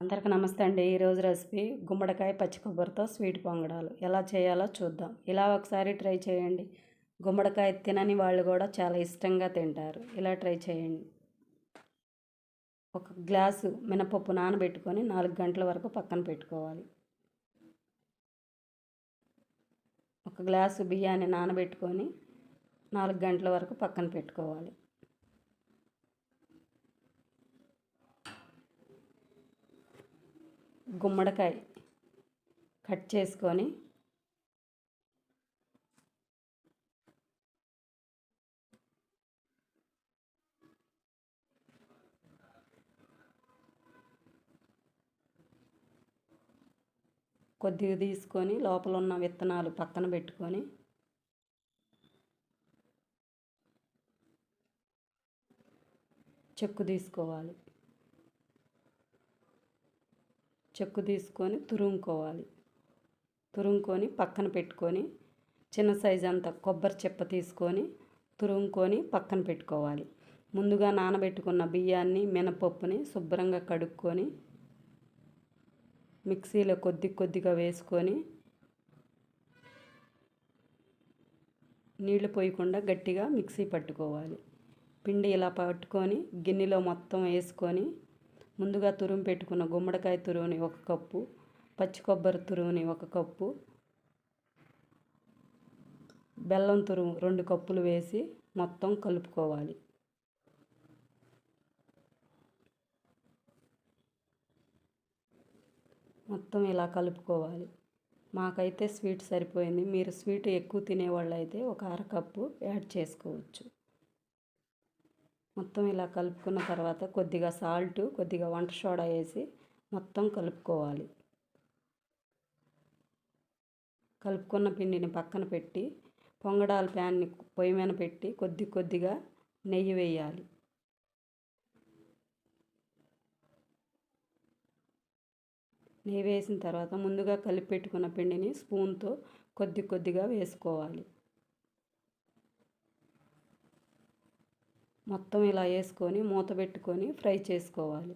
అందరికీ నమస్తే అండి. ఈరోజు రెసిపీ గుమ్మడికాయ పచ్చి కొబ్బరితో స్వీట్ పొంగడాలు. ఎలా చేయాలో చూద్దాం. ఇలా ఒకసారి ట్రై చేయండి. గుమ్మడికాయ తినని వాళ్ళు కూడా చాలా ఇష్టంగా తింటారు. ఇలా ట్రై చేయండి. ఒక గ్లాసు మినపప్పు నానబెట్టుకొని నాలుగు గంటల వరకు పక్కన పెట్టుకోవాలి. ఒక గ్లాసు బియ్యాన్ని నానబెట్టుకొని నాలుగు గంటల వరకు పక్కన పెట్టుకోవాలి. గుమ్మడికాయ కట్ చేసుకొని కొద్దిగా తీసుకొని లోపల ఉన్న విత్తనాలు పక్కన పెట్టుకొని చెక్కు తీసుకోవాలి. చెక్కు తీసుకొని తురుముకోవాలి. తురుముకొని పక్కన పెట్టుకొని చిన్న సైజు అంత కొబ్బరి చెప్ప తీసుకొని తురుముకొని పక్కన పెట్టుకోవాలి. ముందుగా నానబెట్టుకున్న బియ్యాన్ని మినపప్పుని శుభ్రంగా కడుక్కొని మిక్సీలో కొద్ది కొద్దిగా వేసుకొని నీళ్ళు పోయకుండా గట్టిగా మిక్సీ పట్టుకోవాలి. పిండి ఇలా పట్టుకొని గిన్నెలో మొత్తం వేసుకొని ముందుగా తురుము పెట్టుకున్న గుమ్మడికాయ తురుముని ఒక కప్పు పచ్చి కొబ్బరి తురుముని ఒక కప్పు బెల్లం తురుము రెండు కప్పులు వేసి మొత్తం కలుపుకోవాలి. మొత్తం ఇలా కలుపుకోవాలి. మాకైతే స్వీట్ సరిపోయింది. మీరు స్వీట్ ఎక్కువ తినేవాళ్ళు అయితే ఒక అరకప్పు యాడ్ చేసుకోవచ్చు. మొత్తం ఇలా కలుపుకున్న తర్వాత కొద్దిగా సాల్ట్ కొద్దిగా వంట సోడా వేసి మొత్తం కలుపుకోవాలి. కలుపుకున్న పిండిని పక్కన పెట్టి పొంగడాల ప్యాన్ని పొయ్యి మీద పెట్టి కొద్ది కొద్దిగా నెయ్యి వేయాలి. నెయ్యి వేసిన తర్వాత ముందుగా కలిపి పెట్టుకున్న పిండిని స్పూన్తో కొద్ది కొద్దిగా వేసుకోవాలి. మొత్తం ఇలా వేసుకొని మూత పెట్టుకొని ఫ్రై చేసుకోవాలి.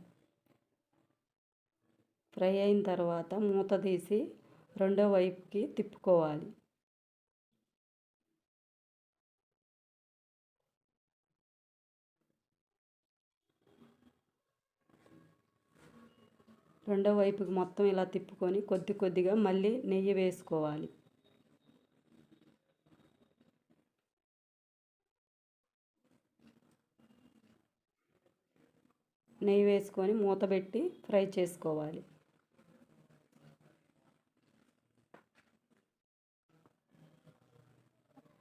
ఫ్రై అయిన తర్వాత మూత తీసి రెండో వైపుకి తిప్పుకోవాలి. రెండో వైపుకి మొత్తం ఇలా తిప్పుకొని కొద్ది కొద్దిగా మళ్ళీ నెయ్యి వేసుకోవాలి. నెయ్యి వేసుకొని మూత పెట్టి ఫ్రై చేసుకోవాలి.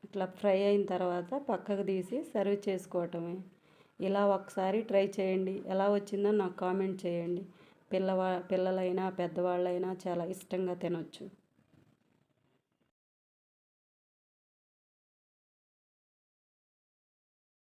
ఇట్లా ఫ్రై అయిన తర్వాత పక్కకు తీసి సర్వ్ చేసుకోవటమే. ఇలా ఒకసారి ట్రై చేయండి. ఎలా వచ్చిందో నాకు కామెంట్ చేయండి. పిల్లవా పిల్లలైనా పెద్దవాళ్ళైనా చాలా ఇష్టంగా తినొచ్చు.